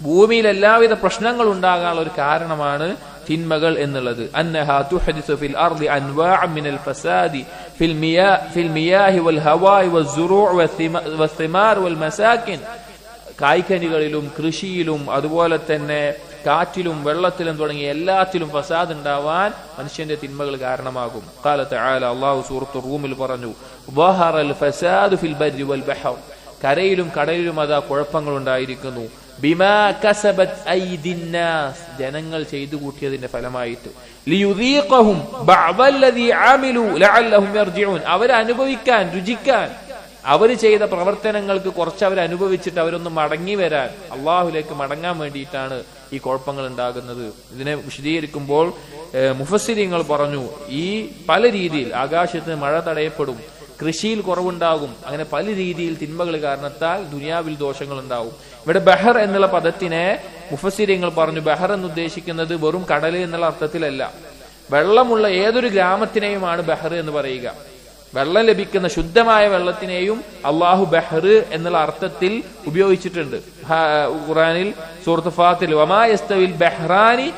ഭൂമിയിൽ എല്ലാവിധ പ്രശ്നങ്ങൾ ഉണ്ടാകാനുള്ള ഒരു കാരണമാണ് തിന്മകൾ എന്നുള്ളത്. കായ്ക്കനികളിലും കൃഷിയിലും അതുപോലെ തന്നെ കാറ്റിലും വെള്ളത്തിലും തുടങ്ങിയ എല്ലാത്തിലും ഫസാദ് ഉണ്ടാവാൻ മനുഷ്യന്റെ തിന്മകൾ കാരണമാകും. കാലത്ത് അള്ളാഹു സൂറത്ത് റൂമിൽ പറഞ്ഞു ഫിൽ ബഹർ. കരയിലും കടലിലും അതാ കുഴപ്പങ്ങൾ ഉണ്ടായിരിക്കുന്നു. ബിമാ കസബത് ജനങ്ങൾ ചെയ്തു കൂട്ടിയതിന്റെ ഫലമായിട്ട്. ലഅല്ലഹും യർജിഊൻ. അവർ അനുഭവിക്കാൻ രുചിക്കാൻ. അവർ ചെയ്ത പ്രവർത്തനങ്ങൾക്ക് കുറച്ച് അവർ അനുഭവിച്ചിട്ട് അവരൊന്ന് മടങ്ങി വരാൻ. അള്ളാഹുലേക്ക് മടങ്ങാൻ വേണ്ടിയിട്ടാണ് ഈ കുഴപ്പങ്ങൾ ഉണ്ടാകുന്നത്. ഇതിനെ വിശദീകരിക്കുമ്പോൾ മുഫസിരിങ്ങൾ പറഞ്ഞു ഈ പല രീതിയിൽ ആകാശത്ത് മഴ തടയപ്പെടും. കൃഷിയിൽ കുറവുണ്ടാകും. അങ്ങനെ പല രീതിയിൽ തിന്മകൾ കാരണത്താൽ ദുനിയാവിൽ ദോഷങ്ങൾ ഉണ്ടാവും ഇവിടെ ബഹർ എന്നുള്ള പദത്തിനെ മുഫസിര്യങ്ങൾ പറഞ്ഞു. ബഹർ എന്ന് ഉദ്ദേശിക്കുന്നത് വെറും കടൽ എന്നുള്ള അർത്ഥത്തിലല്ല. വെള്ളമുള്ള ഏതൊരു ഗ്രാമത്തിനെയുമാണ് ബഹർ എന്ന് പറയുക. വെള്ളം ലഭിക്കുന്ന ശുദ്ധമായ വെള്ളത്തിനെയും അള്ളാഹു ബഹർ എന്നുള്ള അർത്ഥത്തിൽ ഉപയോഗിച്ചിട്ടുണ്ട്. ഖുറാനിൽ സൂറത്ത് ഫാത്തിൽ വമായസ്തവിൽ ബഹ്റാനി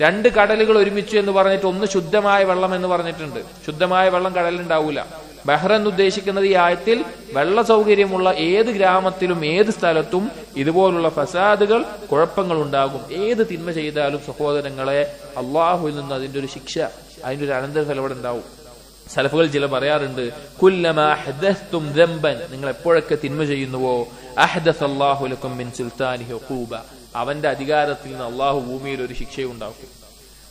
രണ്ട് കടലുകൾ ഒരുമിച്ചു എന്ന് പറഞ്ഞിട്ട് ഒന്ന് ശുദ്ധമായ വെള്ളം എന്ന് പറഞ്ഞിട്ടുണ്ട്. ശുദ്ധമായ വെള്ളം കടലുണ്ടാവൂല ബഹ്റ എന്ന് ഉദ്ദേശിക്കുന്നത് ഈ ആയത്തിൽ വെള്ള സൗകര്യമുള്ള ഏത് ഗ്രാമത്തിലും ഏത് സ്ഥലത്തും ഇതുപോലുള്ള ഫസാദുകൾ കുഴപ്പങ്ങൾ ഉണ്ടാകും. ഏത് തിന്മ ചെയ്താലും സഹോദരങ്ങളെ അള്ളാഹുവിൽ നിന്ന് അതിന്റെ ഒരു ശിക്ഷ അതിന്റെ ഒരു അനന്തരഫലം അവിടെ ഉണ്ടാവും. സലഫുകൾ ചില പറയാറുണ്ട് കുല്ലമ നിങ്ങൾ എപ്പോഴൊക്കെ തിന്മ ചെയ്യുന്നുവോ? അഹ്ദസ് അള്ളാഹുലക്കും മിൻ സുൽത്താനിഹി ഉഖൂബ അവന്റെ അധികാരത്തിൽ നിന്ന് അള്ളാഹു ഭൂമിയിൽ ഒരു ശിക്ഷയുണ്ടാക്കും.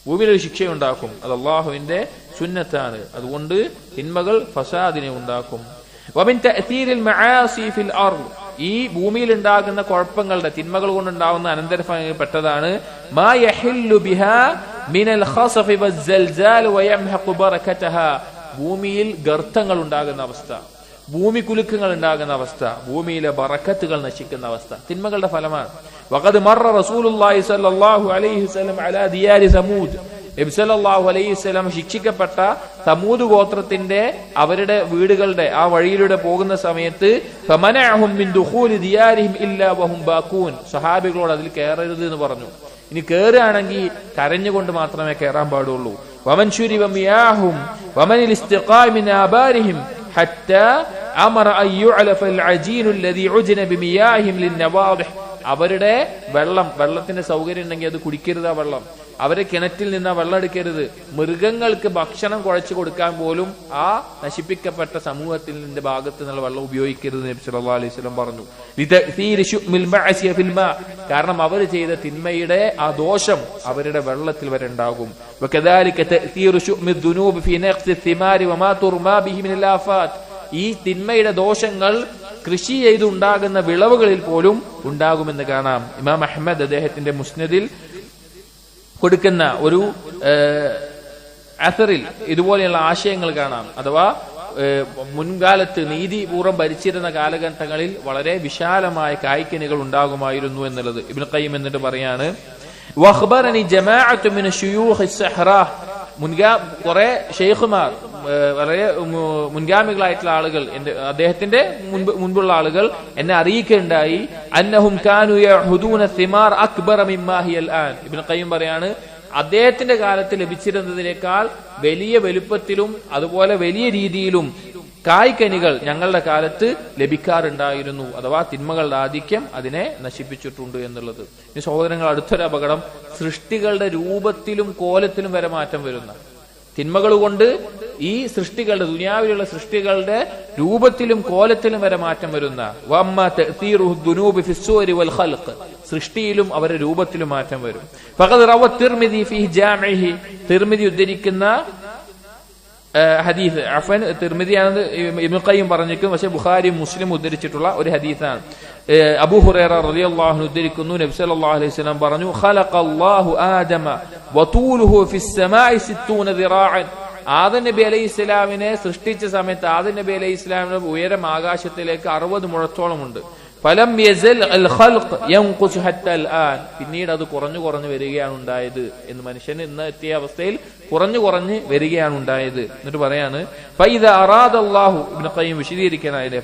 ഭൂമിയിൽ ഒരു ശിക്ഷയുണ്ടാക്കും. അത് അള്ളാഹുവിന്റെ സുന്നത്താണ്. അതുകൊണ്ട് തിന്മകൾ ഫസാദിനെ ഉണ്ടാക്കും. ഈ ഭൂമിയിൽ ഉണ്ടാകുന്ന കുഴപ്പങ്ങളുടെ തിന്മകൾ കൊണ്ടുണ്ടാകുന്ന അനന്തരഫലപ്പെട്ടതാണ് പെട്ടതാണ് ഭൂമിയിൽ ഗർത്തങ്ങൾ ഉണ്ടാകുന്ന അവസ്ഥ. ഭൂമി കുലുക്കങ്ങൾ ഉണ്ടാകുന്ന അവസ്ഥ ഭൂമിയിലെ ബറക്കത്തുകൾ നശിക്കുന്ന അവസ്ഥ. തിന്മകളുടെ ഫലമാണ്. വഖദ് മറ റസൂലുള്ളാഹി സ്വല്ലല്ലാഹു അലൈഹി വസല്ലം ദിയാരി അലൈഹി ശിക്ഷിക്കപ്പെട്ട സമൂദ് ഗോത്രത്തിന്റെ അവരുടെ വീടുകളുടെ ആ വഴിയിലൂടെ പോകുന്ന സമയത്ത് ഫമനഅഹും മിൻ ദുഖൂലി ദിയാരിഹിം ഇല്ലാ വഹും സഹാബികളോട് അതിൽ കയറരുത് എന്ന് പറഞ്ഞു. ഇനി കയറുകയാണെങ്കിൽ കരഞ്ഞുകൊണ്ട് മാത്രമേ കയറാൻ പാടുള്ളൂ. വമൻ ശുരിബ മിയാഹും വമനിൽ അവരുടെ വെള്ളം വെള്ളത്തിന്റെ സൗകര്യം ഉണ്ടെങ്കിൽ അത് കുടിക്കരുത് ആ വെള്ളം. അവരെ കിണറ്റിൽ നിന്ന് വെള്ളം എടുക്കരുത്. മൃഗങ്ങൾക്ക് ഭക്ഷണം കുഴച്ചു കൊടുക്കാൻ പോലും ആ നശിപ്പിക്കപ്പെട്ട സമൂഹത്തിന്റെ ഭാഗത്ത് നിന്നുള്ള വെള്ളം ഉപയോഗിക്കരുത് നബി അലൈഹി പറഞ്ഞു. കാരണം അവർ ചെയ്ത തിന്മയുടെ ആ ദോഷം അവരുടെ വെള്ളത്തിൽ വരെ ഉണ്ടാകും. ഈ തിന്മയുടെ ദോഷങ്ങൾ കൃഷി ചെയ്തുണ്ടാകുന്ന വിളവുകളിൽ പോലും ഉണ്ടാകുമെന്ന് കാണാം. ഇമാം അഹമ്മദ് അദ്ദേഹത്തിന്റെ മുസ്നദിൽ കൊടുക്കുന്ന ഒരു അസറിൽ ഇതുപോലെയുള്ള ആശയങ്ങൾ കാണാം. അഥവാ മുൻകാലത്ത് നീതിപൂർവം ഭരിച്ചിരുന്ന കാലഘട്ടങ്ങളിൽ വളരെ വിശാലമായ കായ്ക്കനികൾ ഉണ്ടാകുമായിരുന്നു എന്നുള്ളത് ഇബിൻ കയ്യം എന്നിട്ട് പറയാണ്. വഖ്ബറനി ജമാഅത്തു മിന മുൻഗാ കുറെ ഷെയ്ഖുമാർ വളരെ മുൻഗാമികളായിട്ടുള്ള ആളുകൾ എന്റെ അദ്ദേഹത്തിന്റെ മുൻപ് മുൻപുള്ള ആളുകൾ എന്നെ അറിയിക്കുകയുണ്ടായി. അന്നഹും കാനു സിമാർ ഇബ്നു ഖയ്യിം പറയാണ് അദ്ദേഹത്തിന്റെ കാലത്ത് ലഭിച്ചിരുന്നതിനേക്കാൾ വലിയ വലുപ്പത്തിലും അതുപോലെ വലിയ രീതിയിലും കായ്ക്കനികൾ ഞങ്ങളുടെ കാലത്ത് ലഭിക്കാറുണ്ടായിരുന്നു. അഥവാ തിന്മകളുടെ ആധിക്യം അതിനെ നശിപ്പിച്ചിട്ടുണ്ട് എന്നുള്ളത്. ഈ സഹോദരങ്ങൾ അടുത്തൊരു അപകടം. സൃഷ്ടികളുടെ രൂപത്തിലും കോലത്തിലും വരെ മാറ്റം വരുന്ന തിന്മകൾ കൊണ്ട് ഈ സൃഷ്ടികളുടെ ദുനിയാവിലുള്ള സൃഷ്ടികളുടെ രൂപത്തിലും കോലത്തിലും വരെ മാറ്റം വരുന്ന സൃഷ്ടിയിലും അവരുടെ രൂപത്തിലും മാറ്റം വരും. തിർമിദി ഉദ്ധരിക്കുന്ന ഹദീസ് അഫൻ തിർമിതിയാണെന്ന് ഇമുക്കയും പറഞ്ഞിരിക്കും പക്ഷെ ബുഖാരി മുസ്ലിം ഉദ്ധരിച്ചിട്ടുള്ള ഒരു ഹദീസാണ്. അബു ഹുറൈറ റളിയല്ലാഹു ഉദ്ധരിക്കുന്നു നബി സല്ലല്ലാഹു അലൈഹി വസല്ലം പറഞ്ഞു ഖലഖല്ലാഹു ആദമ വതൂലുഹു ഫിസ് സമാഇ 60 ദിറാഅൻ. ആദം നബി അലൈഹി ഇസ്ലാമിനെ സൃഷ്ടിച്ച സമയത്ത് ആദ നബി അലൈഹി ഇസ്ലാമിന്റെ ഉയരം ആകാശത്തിലേക്ക് അറുപത് മുഴത്തോളം ഉണ്ട് ഫലം യസൽ അൽ യൻഖുസ് പിന്നീട് അത് കുറഞ്ഞു കുറഞ്ഞു വരികയാണ് ഉണ്ടായത് എന്ന് മനുഷ്യൻ ഇന്ന് എത്തിയ അവസ്ഥയിൽ കുറഞ്ഞു കുറഞ്ഞ് വരികയാണ് ഉണ്ടായത്. എന്നിട്ട് പറയാണ് ഫൈദ അറാദ അല്ലാഹു ഇബ്നു ഖയ്യിം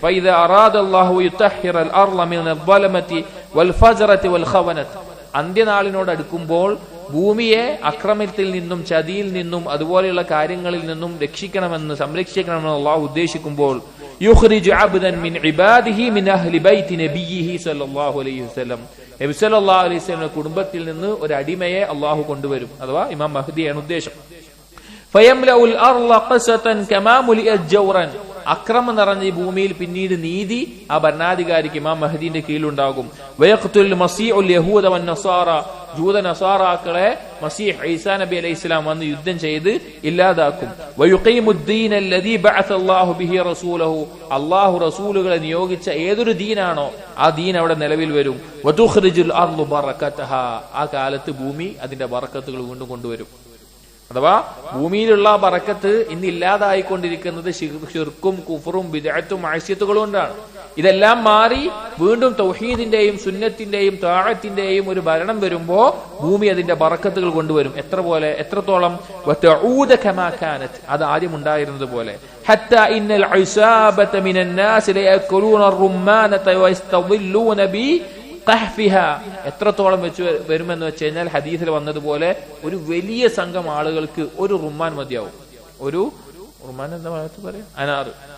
ഫൈദ അറാദ അല്ലാഹു യുതഹിറ അർള മിൻ അൽ വൽ ഫജറതി വൽ ഖവനത്ത്. അന്ത്യനാളിനോട് അടുക്കുമ്പോൾ ഭൂമിയെ അക്രമത്തിൽ നിന്നും ചതിയിൽ നിന്നും അതുപോലെയുള്ള കാര്യങ്ങളിൽ നിന്നും രക്ഷിക്കണമെന്ന് സംരക്ഷിക്കണമെന്ന് അള്ളാഹു ഉദ്ദേശിക്കുമ്പോൾ കുടുംബത്തിൽ നിന്ന് ഒരു അടിമയെ അള്ളാഹു കൊണ്ടുവരും. അഥവാ ഇമാം മഹദിയാണ് ഉദ്ദേശം. അക്രമം നിറഞ്ഞ ഈ ഭൂമിയിൽ പിന്നീട് നീതി ആ ഭരണാധികാരിക്ക് ഇമാം മഹദീന്റെ കീഴിലുണ്ടാകും. വയഖ്തുൽ മസീഉൽ യഹൂദ വൻ ജൂത നസാറാക്കളെ മസീഹ് ഈസാ നബി അലൈഹി ഇസ്ലാം വന്ന് യുദ്ധം ചെയ്ത് ഇല്ലാതാക്കും. അള്ളാഹു റസൂലുകളെ നിയോഗിച്ച ഏതൊരു ദീനാണോ ആ ദീൻ അവിടെ നിലവിൽ വരും. ആ കാലത്ത് ഭൂമി അതിന്റെ ബറക്കത്തുകൾ വീണ്ടും കൊണ്ടുവരും. അഥവാ ഭൂമിയിലുള്ള ബറക്കത്ത് ഇന്ന് ഇല്ലാതായിക്കൊണ്ടിരിക്കുന്നത് ഷിർക്കും കുഫറും വിദഗത്തും ആശ്യത്തുകളും കൊണ്ടാണ്. ഇതെല്ലാം മാറി വീണ്ടും തൗഹീദിന്റെയും സുന്നത്തിന്റെയും താഴത്തിന്റെയും ഒരു ഭരണം വരുമ്പോ ഭൂമി അതിന്റെ ബറക്കത്തുകൾ കൊണ്ടുവരും. എത്ര പോലെ എത്രത്തോളം? അത് ആദ്യം ഉണ്ടായിരുന്നത് പോലെ. ഇന്നൽ തഹ്ഫിഹ. എത്രത്തോളം വെച്ച് വരുമെന്ന് വെച്ച് കഴിഞ്ഞാൽ ഹദീസിൽ വന്നതുപോലെ ഒരു വലിയ സംഘം ആളുകൾക്ക് ഒരു റുമാൻ മതിയാവും. ഒരു റുമാൻ എന്താ പറയാ? അനാറ്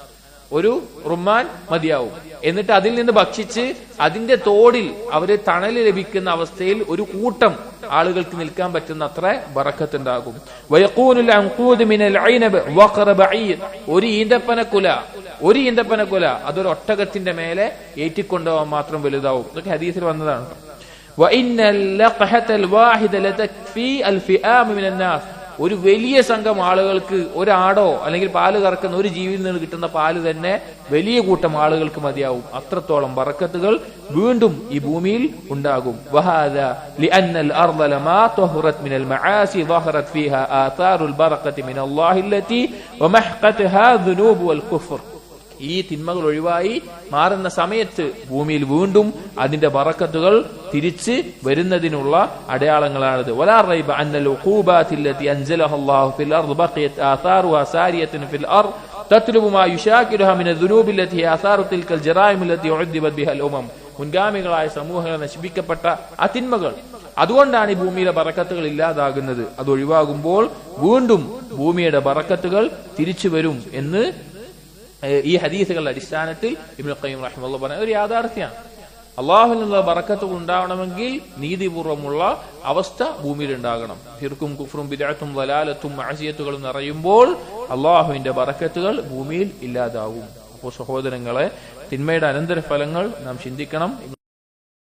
ഒരു റുമാൻ മതിയാവും. എന്നിട്ട് അതിൽ നിന്ന് ഭക്ഷിച്ച് അതിന്റെ തോടിൽ അവർ തണൽ ലഭിക്കുന്ന അവസ്ഥയിൽ ഒരു കൂട്ടം ആളുകൾക്ക് നിൽക്കാൻ പറ്റുന്ന അത്ര ബറക്കത്തുണ്ടാകും ഒരു ഈന്തപ്പനക്കുല ഒരു ഈന്തപ്പനക്കുല അതൊരു ഒട്ടകത്തിന്റെ മേലെ ഏറ്റിക്കൊണ്ടുപോകാൻ മാത്രം വലുതാവും. ഇതൊക്കെ ഹദീസിൽ വന്നതാണ്. ഒരു വലിയ സംഘം ആളുകൾക്ക് ഒരാടോ അല്ലെങ്കിൽ പാൽ കറക്കുന്ന ഒരു ജീവിയിൽ നിന്ന് കിട്ടുന്ന പാൽ തന്നെ വലിയ കൂട്ടം ആളുകൾക്ക് മതിയാവും. അത്രത്തോളം വറക്കത്തുകൾ വീണ്ടും ഈ ഭൂമിയിൽ ഉണ്ടാകും. വഹാദ ഈ തിന്മകൾ ഒഴിവായി മാറുന്ന സമയത്ത് ഭൂമിയിൽ വീണ്ടും അതിന്റെ വറക്കത്തുകൾ തിരിച്ച് വരുന്നതിനുള്ള അടയാളങ്ങളാണിത്. മുൻഗാമികളായ സമൂഹങ്ങൾ നശിപ്പിക്കപ്പെട്ട ആ തിന്മകൾ. അതുകൊണ്ടാണ് ഈ ഭൂമിയിലെ ബറക്കത്തുകൾ ഇല്ലാതാകുന്നത്. അത് ഒഴിവാകുമ്പോൾ വീണ്ടും ഭൂമിയുടെ ബറക്കത്തുകൾ തിരിച്ചു വരും എന്ന് ഈ ഹദീസുകളുടെ അടിസ്ഥാനത്തിൽ ഇബ്നു ഖയ്യിം റഹിമഹുള്ള പറഞ്ഞ ഒരു യാഥാർത്ഥ്യമാണ് അള്ളാഹുവിൽ നിന്നുള്ള ബറക്കത്ത് ഉണ്ടാവണമെങ്കിൽ നീതിപൂർവമുള്ള അവസ്ഥ ഭൂമിയിൽ ഉണ്ടാകണം ഹിർക്കും കുഫറും ബിരാത്തും വലാലത്തും ആശയത്തുകളും നിറയുമ്പോൾ അള്ളാഹുവിന്റെ ബറക്കത്തുകൾ ഭൂമിയിൽ ഇല്ലാതാവും അപ്പോ സഹോദരങ്ങളെ തിന്മയുടെ അനന്തരഫലങ്ങൾ നാം ചിന്തിക്കണം.